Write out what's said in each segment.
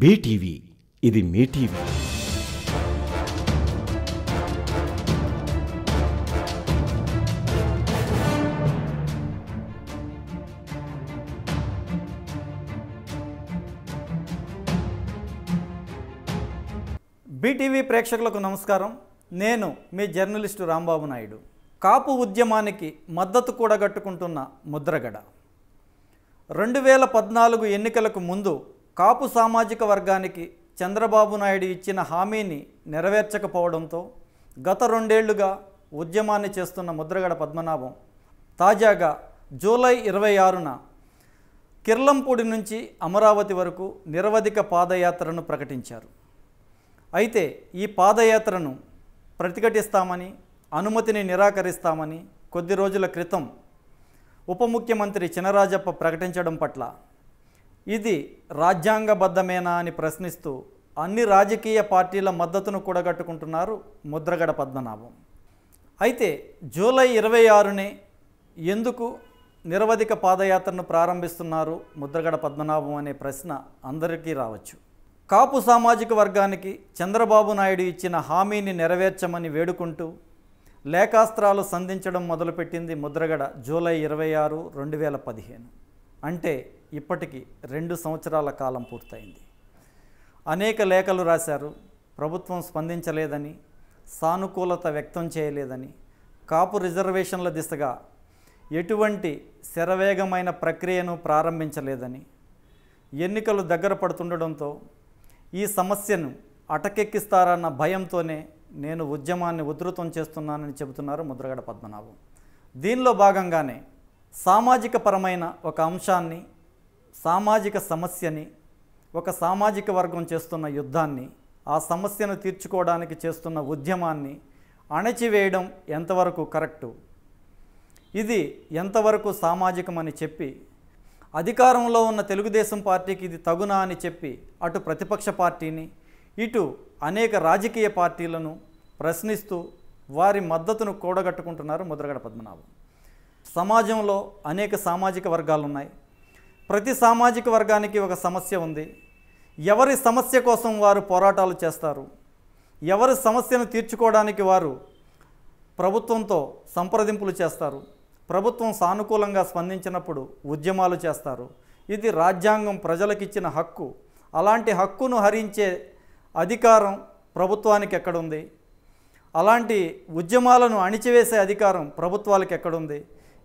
BTV ఇది మీ TV. BTV ప్రేక్షకులకు నమస్కారం. నేను మీ జర్నలిస్టు రాంబాబు నాయుడు. కాపు ఉద్యమానికి మద్దతు కూడగట్టుకుంటున్న ముద్రగడ. రెండు వేల పద్నాలుగు ఎన్నికలకు ముందు కాపు సామాజిక వర్గానికి చంద్రబాబు నాయుడు ఇచ్చిన హామీని నెరవేర్చకపోవడంతో గత రెండేళ్ళుగా ఉద్యమాన్ని చేస్తున్న ముద్రగడ పద్మనాభం తాజాగా జూలై ఇరవై ఆరున కిర్లంపూడి నుంచి అమరావతి వరకు నిరవధిక పాదయాత్రను ప్రకటించారు. అయితే ఈ పాదయాత్రను ప్రతిఘటిస్తామని అనుమతిని నిరాకరిస్తామని కొద్ది రోజుల క్రితం ఉప ముఖ్యమంత్రి చినరాజప్ప ప్రకటించడం పట్ల ఇది రాజ్యాంగబద్ధమేనా అని ప్రశ్నిస్తూ అన్ని రాజకీయ పార్టీల మద్దతును కూడగట్టుకుంటున్నారు ముద్రగడ పద్మనాభం. అయితే జూలై ఇరవై ఆరునే ఎందుకు నిరవధిక పాదయాత్రను ప్రారంభిస్తున్నారు ముద్రగడ పద్మనాభం అనే ప్రశ్న అందరికీ రావచ్చు. కాపు సామాజిక వర్గానికి చంద్రబాబు నాయుడు ఇచ్చిన హామీని నెరవేర్చమని వేడుకుంటూ లేఖాస్త్రాలు సంధించడం మొదలుపెట్టింది ముద్రగడ జూలై ఇరవై ఆరు రెండు వేల పదిహేను. అంటే ఇప్పటికి రెండు సంవత్సరాల కాలం పూర్తయింది. అనేక లేఖలు రాశారు ప్రభుత్వం స్పందించలేదని సానుకూలత వ్యక్తం చేయలేదని కాపు రిజర్వేషన్ల దిశగా ఎటువంటి శరవేగమైన ప్రక్రియను ప్రారంభించలేదని ఎన్నికలు దగ్గర పడుతుండడంతో ఈ సమస్యను అటకెక్కిస్తారన్న భయంతోనే నేను ఉద్యమాన్ని ఉధృతం చేస్తున్నానని చెబుతున్నారు ముద్రగడ పద్మనాభం. దీనిలో భాగంగానే సామాజిక పరమైన ఒక అంశాన్ని సామాజిక సమస్యని ఒక సామాజిక వర్గం చేస్తున్న యుద్ధాన్ని ఆ సమస్యను తీర్చుకోవడానికి చేస్తున్న ఉద్యమాన్ని అణచివేయడం ఎంతవరకు కరెక్టు? ఇది ఎంతవరకు సామాజికమని చెప్పి అధికారంలో ఉన్న తెలుగుదేశం పార్టీకి ఇది తగునా అని చెప్పి అటు ప్రతిపక్ష పార్టీని ఇటు అనేక రాజకీయ పార్టీలను ప్రశ్నిస్తూ వారి మద్దతును కూడగట్టుకుంటున్నారు ముద్రగడ పద్మనాభం. సమాజంలో అనేక సామాజిక వర్గాలు ఉన్నాయి ప్రతి సామాజిక వర్గానికి ఒక సమస్య ఉంది. ఎవరి సమస్య కోసం వారు పోరాటాలు చేస్తారు? ఎవరి సమస్యను తీర్చుకోవడానికి వారు ప్రభుత్వంతో సంప్రదింపులు చేస్తారు? ప్రభుత్వం సానుకూలంగా స్పందించినప్పుడు ఉద్యమాలు చేస్తారు. ఇది రాజ్యాంగం ప్రజలకిచ్చిన హక్కు. అలాంటి హక్కును హరించే అధికారం ప్రభుత్వానికి ఎక్కడుంది? అలాంటి ఉద్యమాలను అణిచివేసే అధికారం ప్రభుత్వాలకు ఎక్కడుంది?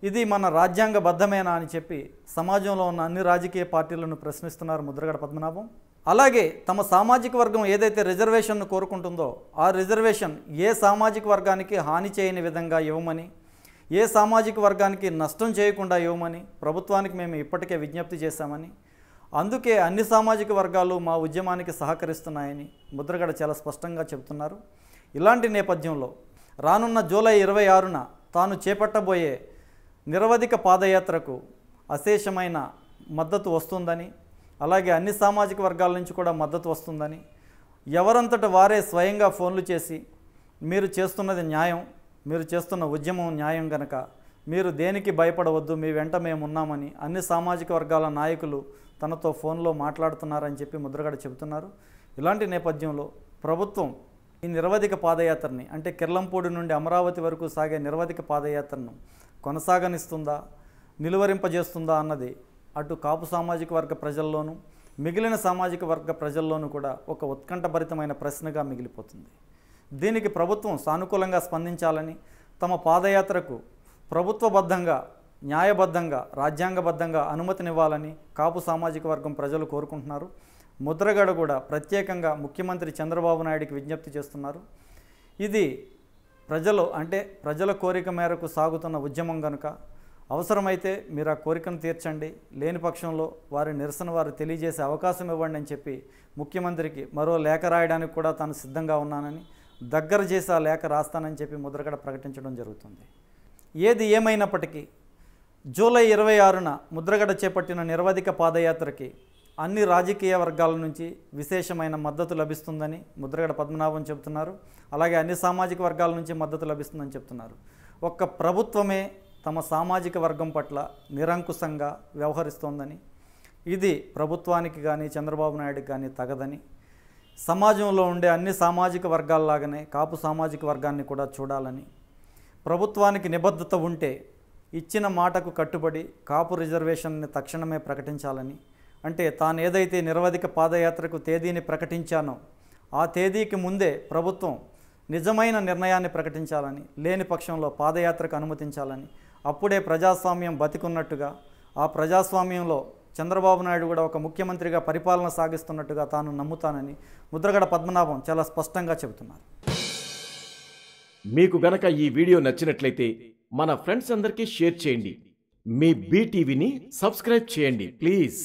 ఇది మన రాజ్యాంగబద్ధమేనా అని చెప్పి సమాజంలో ఉన్న అన్ని రాజకీయ పార్టీలను ప్రశ్నిస్తున్నారు ముద్రగడ పద్మనాభం. అలాగే తమ సామాజిక వర్గం ఏదైతే రిజర్వేషన్ను కోరుకుంటుందో ఆ రిజర్వేషన్ ఏ సామాజిక వర్గానికి హాని చేయని విధంగా ఇవ్వమని ఏ సామాజిక వర్గానికి నష్టం చేయకుండా ఇవ్వమని ప్రభుత్వానికి మేము ఇప్పటికే విజ్ఞప్తి చేశామని అందుకే అన్ని సామాజిక వర్గాలు మా ఉద్యమానికి సహకరిస్తున్నాయని ముద్రగడ చాలా స్పష్టంగా చెబుతున్నారు. ఇలాంటి నేపథ్యంలో రానున్న జూలై ఇరవై ఆరున తాను చేపట్టబోయే నిరవధిక పాదయాత్రకు అశేషమైన మద్దతు వస్తుందని అలాగే అన్ని సామాజిక వర్గాల నుంచి కూడా మద్దతు వస్తుందని ఎవరంతట వారే స్వయంగా ఫోన్లు చేసి మీరు చేస్తున్నది న్యాయం మీరు చేస్తున్న ఉద్యమం న్యాయం గనక మీరు దేనికి భయపడవద్దు మీ వెంట మేము ఉన్నామని అన్ని సామాజిక వర్గాల నాయకులు తనతో ఫోన్లో మాట్లాడుతున్నారని చెప్పి ముద్రగడ చెబుతున్నారు. ఇలాంటి నేపథ్యంలో ప్రభుత్వం ఈ నిరవధిక పాదయాత్రని అంటే కిర్లంపూడి నుండి అమరావతి వరకు సాగే నిరవధిక పాదయాత్రను కొనసాగనిస్తుందా నిలువరింపజేస్తుందా అన్నది అటు కాపు సామాజిక వర్గ ప్రజల్లోనూ మిగిలిన సామాజిక వర్గ ప్రజల్లోనూ కూడా ఒక ఉత్కంఠభరితమైన ప్రశ్నగా మిగిలిపోతుంది. దీనికి ప్రభుత్వం సానుకూలంగా స్పందించాలని తమ పాదయాత్రకు ప్రభుత్వబద్ధంగా న్యాయబద్ధంగా రాజ్యాంగబద్ధంగా అనుమతినివ్వాలని కాపు సామాజిక వర్గం ప్రజలు కోరుకుంటున్నారు. ముద్రగడ కూడా ప్రత్యేకంగా ముఖ్యమంత్రి చంద్రబాబు నాయుడికి విజ్ఞప్తి చేస్తున్నారు. ఇది ప్రజలు అంటే ప్రజల కోరిక మేరకు సాగుతున్న ఉద్యమం కనుక అవసరమైతే మీరు ఆ కోరికను తీర్చండి. లేని పక్షంలో వారి నిరసన వారు తెలియజేసే అవకాశం ఇవ్వండి అని చెప్పి ముఖ్యమంత్రికి మరో లేఖ రాయడానికి కూడా తాను సిద్ధంగా ఉన్నానని దగ్గర చేసి ఆ లేఖ రాస్తానని చెప్పి ముద్రగడ ప్రకటించడం జరుగుతుంది. ఏది ఏమైనప్పటికీ జూలై ఇరవై ఆరున ముద్రగడ చేపట్టిన నిరవధిక పాదయాత్రకి అన్ని రాజకీయ వర్గాల నుంచి విశేషమైన మద్దతు లభిస్తుందని ముద్రగడ పద్మనాభం చెబుతున్నారు. అలాగే అన్ని సామాజిక వర్గాల నుంచి మద్దతు లభిస్తుందని చెప్తున్నారు. ఒక్క ప్రభుత్వమే తమ సామాజిక వర్గం పట్ల నిరంకుశంగా వ్యవహరిస్తోందని ఇది ప్రభుత్వానికి కానీ చంద్రబాబు నాయుడుకి కానీ తగదని సమాజంలో ఉండే అన్ని సామాజిక వర్గాల్లాగానే కాపు సామాజిక వర్గాన్ని కూడా చూడాలని ప్రభుత్వానికి నిబద్ధత ఉంటే ఇచ్చిన మాటకు కట్టుబడి కాపు రిజర్వేషన్ని తక్షణమే ప్రకటించాలని అంటే తాను ఏదైతే నిరవధిక పాదయాత్రకు తేదీని ప్రకటించానో ఆ తేదీకి ముందే ప్రభుత్వం నిజమైన నిర్ణయాన్ని ప్రకటించాలని లేని పక్షంలో పాదయాత్రకు అనుమతించాలని అప్పుడే ప్రజాస్వామ్యం బతికున్నట్టుగా ఆ ప్రజాస్వామ్యంలో చంద్రబాబు నాయుడు కూడా ఒక ముఖ్యమంత్రిగా పరిపాలన సాగిస్తున్నట్టుగా తాను నమ్ముతానని ముద్రగడ పద్మనాభం చాలా స్పష్టంగా చెబుతున్నారు. మీకు గనక ఈ వీడియో నచ్చినట్లయితే మన ఫ్రెండ్స్ అందరికీ షేర్ చేయండి. మీ బీటీవీని సబ్స్క్రైబ్ చేయండి ప్లీజ్.